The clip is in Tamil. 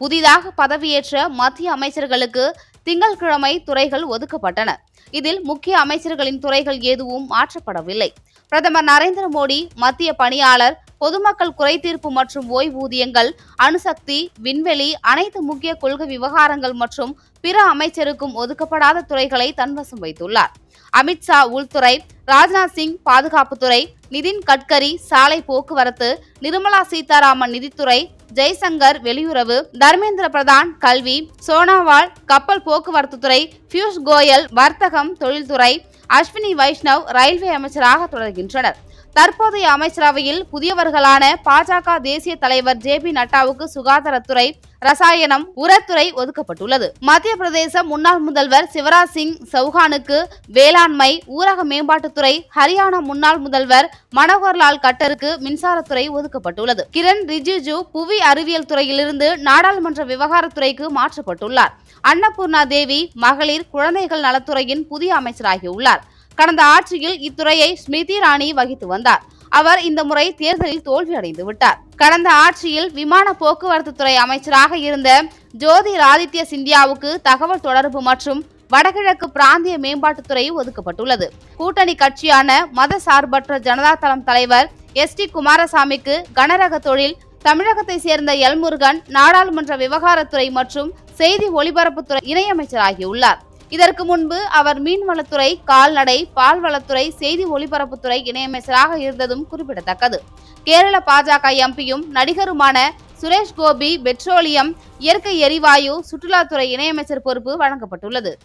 புதிதாக பதவியேற்ற மத்திய அமைச்சர்களுக்கு திங்கட்கிழமை துறைகள் ஒதுக்கப்பட்டன. இதில் முக்கிய அமைச்சர்களின் துறைகள் எதுவும் மாற்றப்படவில்லை. பிரதமர் நரேந்திர மோடி மத்திய பணியாளர் பொதுமக்கள் குறைதீர்ப்பு மற்றும் ஓய்வூதியங்கள் அணுசக்தி விண்வெளி அனைத்து முக்கிய கொள்கை விவகாரங்கள் மற்றும் பிற அமைச்சருக்கும் ஒதுக்கப்படாத துறைகளை தன்வசம் வைத்துள்ளார். அமித்ஷா உள்துறை ராஜ்நாத் சிங் பாதுகாப்புத்துறை நிதின் கட்கரி சாலை போக்குவரத்து நிர்மலா சீதாராமன் நிதித்துறை ஜெய்சங்கர் வெளியுறவு தர்மேந்திர பிரதான் கல்வி சோனாவால் கப்பல் போக்குவரத்து துறை பியூஷ் கோயல் வர்த்தகம் தொழில்துறை அஸ்வினி வைஷ்ணவ் ரயில்வே அமைச்சராக தொடர்கின்றனர். தற்போதைய அமைச்சரவையில் புதியவர்களான பாஜக தேசிய தலைவர் ஜே பி நட்டாவுக்கு சுகாதாரத்துறை ரசாயனம் உரத்துறை ஒதுக்கப்பட்டுள்ளது. மத்திய பிரதேச முன்னாள் முதல்வர் சிவராஜ் சிங் சௌஹானுக்கு வேளாண்மை ஊரக மேம்பாட்டுத்துறை ஹரியானா முன்னாள் முதல்வர் மனோகர்லால் கட்டருக்கு மின்சாரத்துறை ஒதுக்கப்பட்டுள்ளது. கிரண் ரிஜிஜு புவி அறிவியல் துறையிலிருந்து நாடாளுமன்ற விவகாரத்துறைக்கு மாற்றப்பட்டுள்ளார். அன்னபூர்ணா தேவி மகளிர் குழந்தைகள் நலத்துறையின் புதிய அமைச்சராகியுள்ளார். கடந்த ஆட்சியில் இத்துறையை ஸ்மிருதி இராணி வகித்து வந்தார். அவர் இந்த முறை தேர்தலில் தோல்வியடைந்து விட்டார். கடந்த ஆட்சியில் விமான போக்குவரத்து துறை அமைச்சராக இருந்த ஜோதிராதித்ய சிந்தியாவுக்கு தகவல் தொடர்பு மற்றும் வடகிழக்கு பிராந்திய மேம்பாட்டுத்துறை ஒதுக்கப்பட்டுள்ளது. கூட்டணி கட்சியான மத சார்பற்ற ஜனதா தளம் தலைவர் எஸ் டி குமாரசாமிக்கு கனரக தொழில் தமிழகத்தை சேர்ந்த எல்முருகன் நாடாளுமன்ற விவகாரத்துறை மற்றும் செய்தி ஒலிபரப்புத்துறை இணையமைச்சராகியுள்ளார். இதற்கு முன்பு அவர் மீன்வளத்துறை கால்நடை பால்வளத்துறை செய்தி ஒலிபரப்புத்துறை இணையமைச்சராக இருந்ததும் குறிப்பிடத்தக்கது. கேரள பாஜக எம்பியும் நடிகருமான சுரேஷ் கோபி பெட்ரோலியம் இயற்கை எரிவாயு சுற்றுலாத்துறை இணையமைச்சர் பொறுப்பு வழங்கப்பட்டுள்ளது.